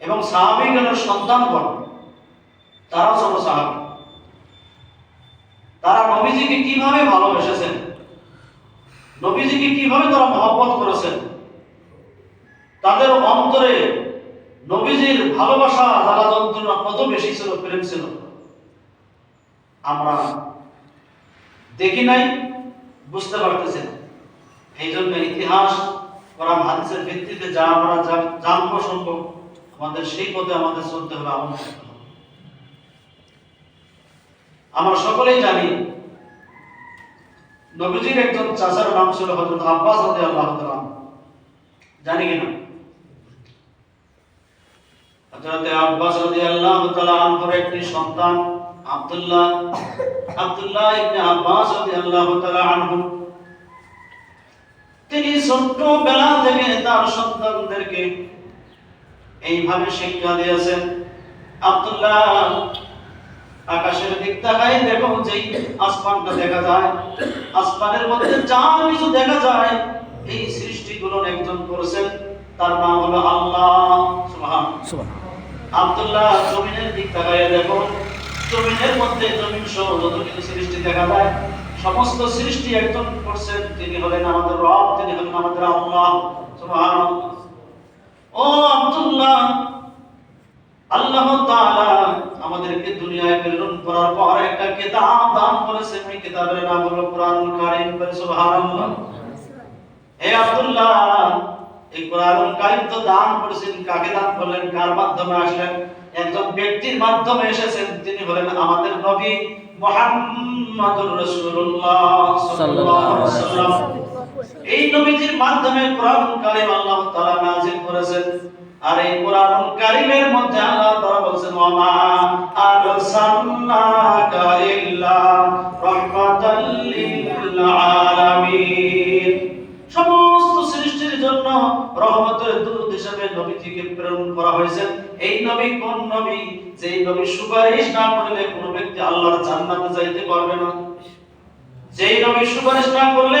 এবং সাহাবিগণের সন্তানগণ তারাও ছিল সাহাবি তারা নবীজিকে কীভাবে ভালোবেসেছেন? নবীজিকে কীভাবে তারা মহব্বত করেছেন? তাদের অন্তরে নবীজির ভালোবাসা জ্বালা যন্ত্রণা কত বেশি ছিল, প্রেম ছিল? আমরা দেখি নাই, বুঝতে পারতেছি না। এই জন্য ইতিহাস, কোরআন, হাদিসের ভিত্তিতে যা আমরা জানব, শুনব। আমাদের সেই পথে আমাদের চলতে হবে আমল। আমরা সকলেই জানি, নবীজির একজন চাচার নাম ছিল হযরত আব্বাস তাআলা জানি কিনা? হযরত আব্বাস তাআলা আনহুর একটি সন্তান আব্দুল্লাহ আব্দুল্লাহ ইবনে আব্বাস রাদিয়াল্লাহু তাআলা আনহু। তিনি ছোট্ট বেলা থেকে তার সন্তানদেরকে এইভাবে শিক্ষা দিয়েছেন আব্দুল্লাহ। আকাশের দিক তাকাই দেখো যেই আসমানটা দেখা যায়। আসমানের মধ্যে যা কিছু দেখা যায় এই একজন করেছেন। তার নাম হলো আল্লাহ। সুবহান। আব্দুল্লাহ জমিনের দিক তাকাই দেখো জমিনের মধ্যে জমিন সহ যত কিছু সৃষ্টি দেখা যায় সমস্ত সৃষ্টি একজন করছেন। তিনি হলেন আমাদের রব তিনি হলেন আমাদের আল্লাহ। ও আব্দুল্লাহ, আল্লাহ তাআলা আমাদেরকে দুনিয়ায় প্রেরণ করার পর একটা কিতাব দান করেছেন। কিতাবের নাম হলো কারীম। বলে সুবহানাল্লাহ। আব্দুল্লাহ, এই কারীম তো দান করেছেন। কাকে দান করলেন? কার মাধ্যমে আসলেন? একজন ব্যক্তির মাধ্যমে এসেছেন। তিনি হলেন আমাদের নবী মুহাম্মাদুর রাসূলুল্লাহ সাল্লাল্লাহু আলাইহি ওয়াসাল্লাম। এই নবীজির মাধ্যমে কোরআন কারীম আল্লাহ তাআলা করেছেন। আর এই কোরআন কারীমের মধ্যে আল্লাহ তাআলা বলেছেন ওয়া মা আরসালনাকা ইল্লা রাহমাতাল লিল আলামিন সমস্ত সৃষ্টির জন্য রহমতের দূত হিসেবে নবীজিকে প্রেরণ করা হয়েছে। এই নবী কোন নবী? যেই নবী সুপারিশ না করলে কোনো ব্যক্তি আল্লাহর জান্নাতে যাইতে পারবে না। যেই নবী সুপারিশ না করলে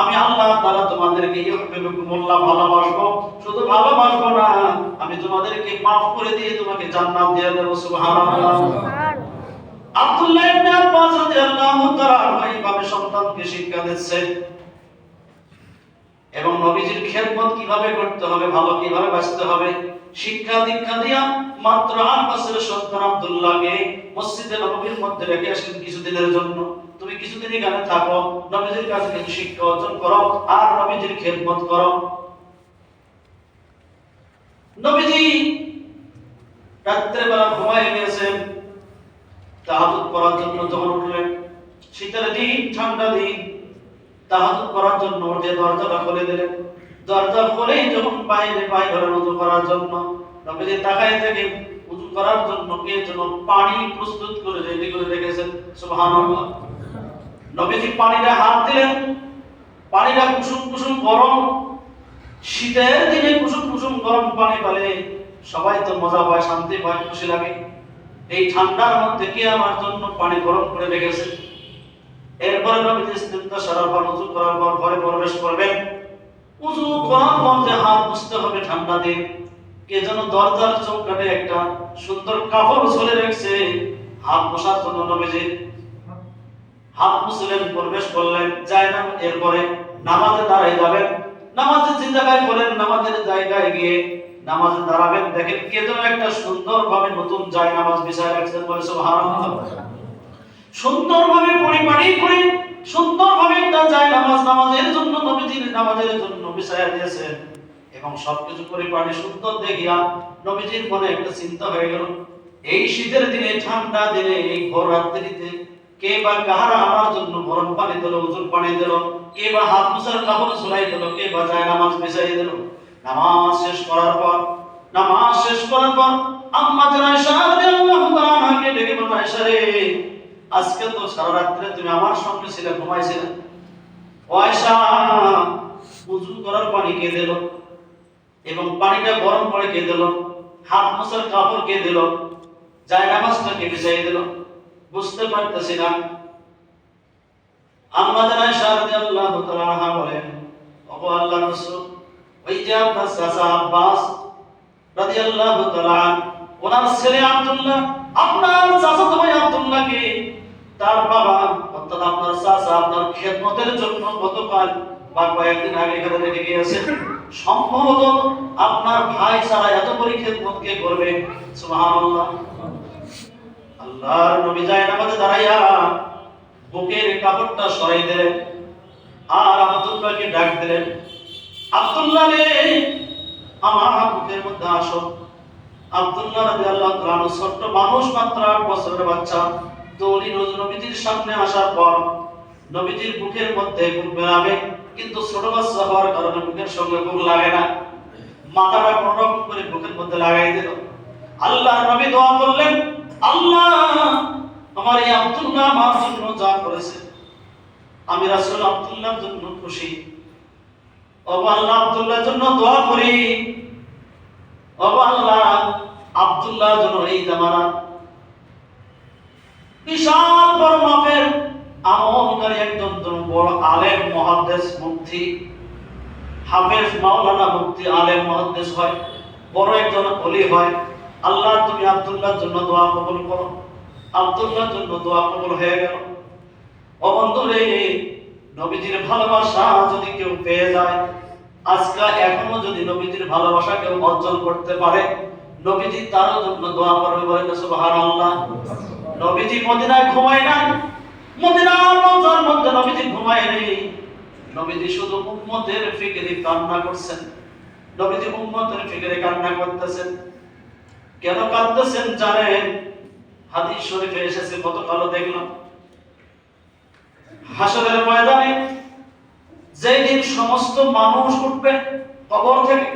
আমি আল্লাহ তাআলা তোমাদেরকে ইউহিব্বুকুমুল্লাহ ভালোবাসবো শুধু ভালোবাসবো না আমি তোমাদেরকে maaf করে দিয়ে তোমাকে জান্নাত দিয়ে দেব সুবহানাল্লাহ। আব্দুল্লাহ ইবনে আব্বাস রাদিয়াল্লাহু তাআলা এইভাবে সন্তানকে শিক্ষা এবং নবীজির খেদমত কীভাবে করতে হবে ভালো কীভাবে বাঁচতে হবে শিক্ষা দীক্ষা দিয়া মাত্র আট বছরের সন্তান আব্দুল্লাহকে মসজিদে নবীর মধ্যে রেখে আসলেন কিছুদিনের জন্য। কিছুদিন এখানে থাকো, নবীজির কাছে কিছু শিক্ষা অর্জন করো, আর নবীজির খেদমত করো। নবীজি রাত্রেবেলা ঘুমায় গিয়েছেন, তাহাজুদ করার জন্য যখন উঠলেন, শীতের দিন, ঠান্ডা দিন, তাহাজুদ করার জন্য উঠে দরজাটা খুলে দিলেন। দরজা খুলেই যখন বাইরে বাইরে উজু করার জন্য, নবীজি তাকায় থেকে উজু করার জন্য কে যেন পানি প্রস্তুত করে রেডি করে রেখেছেন, সুবহানাল্লাহ। নবীজি পানিটা হাত দিলেন। পানিটা কুসুম কুসুম গরম। শীতের দিনে কুসুম কুসুম গরম পানি পালে সবাই তো মজা পায়, শান্তি পায়, খুশি লাগে। এই ঠান্ডার মধ্যে কে আমার জন্য পানি গরম করে রেখেছে? এরপরে নবীজি ইস্তিনজা সারার পর উযু করার পর, ঘরে প্রবেশ করবেন। উযু করার পর যে হাত মুছতে হবে ঠান্ডা দিন কে যেন দরজার চৌকাঠে একটা সুন্দর কাপড় ঝুলে রেখেছে। হাত মোছার জন্য নবীজি হাত মুছলেন প্রবেশ করলেন এরপরে নামাজে যাবেন। নামাজে নামাজের জায়গায় গিয়ে নামাজে দাঁড়াবেন। দেখেন কে যেন একটা সুন্দর ভাবে নতুন নামাজ বিছায় রাখছেন বলে সুন্দরভাবে পরিপাটি করে, সুন্দরভাবে একটা নামাজ, নামাজের জন্য নবীজির নামাজের জন্য বিছায়া দিয়েছেন। এবং সবকিছু পরিপাটি সুন্দর দেখিয়া নবীজির মনে একটা চিন্তা হয়ে গেল। এই শীতের দিনে, ঠান্ডা দিনে, এই ভোর রাত্রিতে কে বা কাহারা আমার জন্য গরম পানি দিল, উজুর পানি দিল, কে বা হাত মুছার কাপড় ঝুলাই দিল, কে বা যায় নামাজ বিছাই দিল। নামাজ শেষ করার পর, নামাজ শেষ করার পর আম্মা জান তাআলা আমাকে ডেকে বলল আয়েশা রে। আজকে তো সারা রাত্রে তুমি আমার সঙ্গে ছিলে, ঘুমাইছিলে। ও আয়েশা উযু করার পানি কে দিল? এবং পানিটা গরম করে কে দিল? হাত মোছার কাপড় কে দিল? যায় নামাজটা কে বিছাই দিল। বুঝতে পারতেছি না বলেন রাসূল, ওই যে আব্বাস ওনার ছেলে আব্দুল্লাহ, আপনার চাচাতো ভাই আব্দুল্লাহকে, তার বাবা, অর্থাৎ আপনার আপনার খেদমতের জন্য গতকাল বা কয়েকদিন আগে এখানে রেখে গিয়েছে সম্ভবত আপনার ভাই ছাড়া এত বড় খেদমত কে করবে আল্লাহর নবী যায় নামাজে দাঁড়াইয়া বুকের কাপড়টা সরাই দিলেন, আর আব্দুল্লাহকে ডাক দিলেন, আব্দুল্লাহ রে, আমার বুকের মধ্যে আসো। আব্দুল্লাহ রাদিয়াল্লাহু তাআলা ছোট্ট মানুষ মাত্র আট বছরের বাচ্চা। রোজ নবীজির সামনে আসার পর নবীজির বুকের মধ্যে বুক বেরাবে কিন্তু ছোট বাচ্চা হওয়ার কারণে বুকের সঙ্গে বুক লাগে না। মাথাটা কোন রকম করে বুকের মধ্যে লাগাই দিল। আল্লাহ নবী দোয়া করলেন আল্লাহ আমার এই আব্দুল্লাহ আমার জন্য যা করেছে, আমি রাসূল আব্দুল্লাহর জন্য খুশি। ও আল্লাহ আব্দুল্লাহর জন্য দোয়া করি। ও আল্লাহ আব্দুল্লাহ যেন এই জামানা। বিশাল বড় মাপের আমলকারী একজন বড় আলেম, মহাদ্দেশ মুফতি, হাফেজ মাওলানা মুফতি আলেম মহাদ্দেশ হয়, বড় একজন অলি হয়। আল্লাহ, তুমি আব্দুল্লাহর জন্য দোয়া কবুল করো। আব্দুল্লাহর জন্য দোয়া কবুল হয়ে গেল। ও বন্ধু রে নবীজির ভালোবাসা যদি কেউ পেয়ে যায়, আজকে এখনও যদি নবীজির ভালোবাসা কেউ অর্জন করতে পারে, নবীজি তারও জন্য দোয়া করবে বলেন সুবহানাল্লাহ। নবীজি মদিনায় ঘুমায় না মদিনার রওজার মধ্যে নবীজি ঘুমায় নেই। নবীজি শুধু উম্মতের ফিকিরে কান্না করছেন। নবীজি উম্মতের ফিকিরে কান্না করতেছেন। কেন কাঁদতেছেন জানেন? হাদিস শরীফে এসেছে, গতকালও দেখলাম। হাসরের ময়দানে যেদিন সমস্ত মানুষ উঠবে, কবর থেকে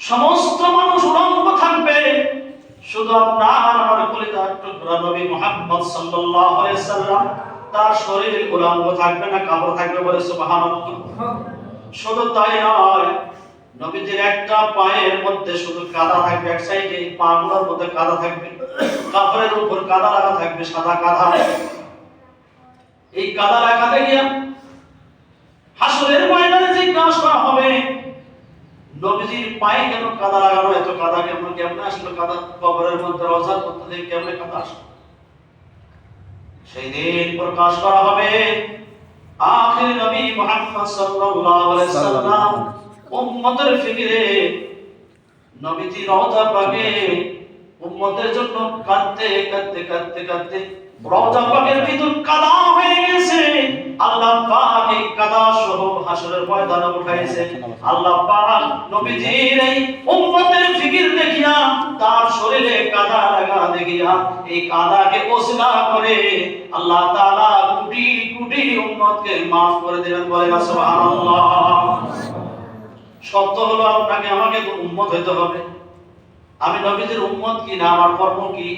সমস্ত মানুষ উলঙ্গ থাকবে, শুধু আপনার আমার কলিজার টুকরা নবী মুহাম্মদ সাল্লাল্লাহু আলাইহি সাল্লাম তার শরীর উলঙ্গ থাকবে না, কাপড় থাকবে বলে সুবহানাল্লাহ। শুধু তাই নয় নবীজির একটা পায়ের মধ্যে শুধু কাদা থাকবে এক সাইডে পাগুলোর মধ্যে কাদা থাকবে। কাপড়ের উপর কাদা লাগা থাকবে সাদা কাদা। এই কাদা রাখাতে গিয়া হাসরের ময়দানে জিজ্ঞাসা করা হবে নবীজির পায়ে কেন কাদা লাগানো এত কাদা কেমন কেমনে আসলো? কাদা কবরের মধ্যে রওজা করতে দেখি কেমনে কাদা আসলো? সেই দিন প্রকাশ করা হবে আখির নবী মুহাম্মদ সাল্লাল্লাহু আলাইহি সাল্লাম উম্মতের ফিকিরে নবীজি রওজা পাকে উম্মতের জন্য কাঁদতে কাঁদতে কাঁদতে কাঁদতে রওজা পাকের ভিতর কাদা হয়ে গেছে। আল্লাহ পাক এই কাদা সহ হাসরের ময়দানে উঠাইছে। আল্লাহ পাক নবীজির এই উম্মতের ফিকির দেখিয়া তার শরীরে কাদা লাগা দেখিয়া এই কাদাকে ওসিলা করে আল্লাহ তাআলা কোটি কোটি উম্মতকে maaf করে দিবেন বলে সুবহানাল্লাহ। সত্য হলো আপনাকে, আমাকে তো উম্মত হইতে হবে। আমি নবীজির উম্মত কি না? আমার কর্ম কি?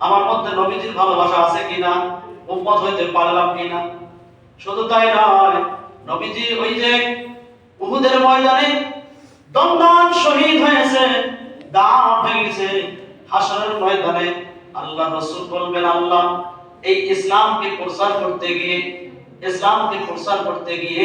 আমার মধ্যে নবীজির ভালোবাসা আছে কি না? উম্মত হইতে পারলাম কি না? শুধু তাই নয়, নবীজি ওই যে উহুদের ময়দানে দমদান শহীদ হয়েছে দাম হয়ে গেছে হাসরের ময়দানে। আল্লাহ রাসূল বলবেন, আল্লাহ, এই ইসলামকে প্রচার করতে গিয়ে, ইসলামকে প্রসার করতে গিয়ে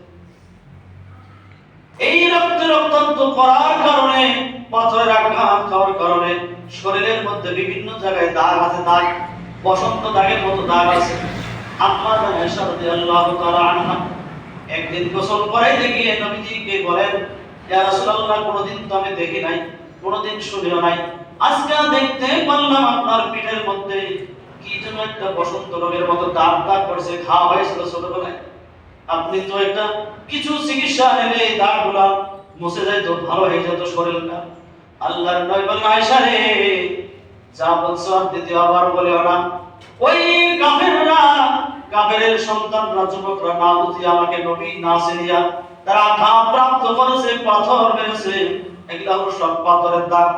রক্তান্ত করার কারণে, পাথরের আঘাত খাওয়ার কারণে শরীরের মধ্যে বিভিন্ন জায়গায় দাগ আছে, দাগ, বসন্ত দাগের মতো দাগ আছে। আম্মা আয়েশা রাদিয়াল্লাহু তাআলা আনহা একদিন গোসল করাই দেখিয়ে নবীজিকে বলেন, ইয়া রাসূলুল্লাহ, কোনোদিন তো আমি দেখি নাই, কোনোদিন শুনিও নাই। আজকে দেখতে পারলাম আপনার পিঠের মধ্যে কি যেন একটা বসন্ত রোগের মতো দাগ দাগ করেছে খাওয়া হয়েছিল ছোটবেলায়। আপনি তো একটা কিছু চিকিৎসা নিলে এই দাগগুলা মুছে তো, ভালো হয়ে যেত শরীরটা। আল্লাহর নয় বলেন আয়সা রে, যা বলছো আর দ্বিতীয় আবার বলে না। ওই কাফেররা, কাফেরের সন্তানরা, যুবকরা না বুঝিয়ে আমাকে নবী না চিনিয়া, তারা ঘাম প্রাপ্ত করেছে, পাথর মেরেছে। এগুলা সব পাথরের দাগ।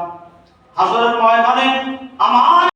হাসরের ময়দানে আমার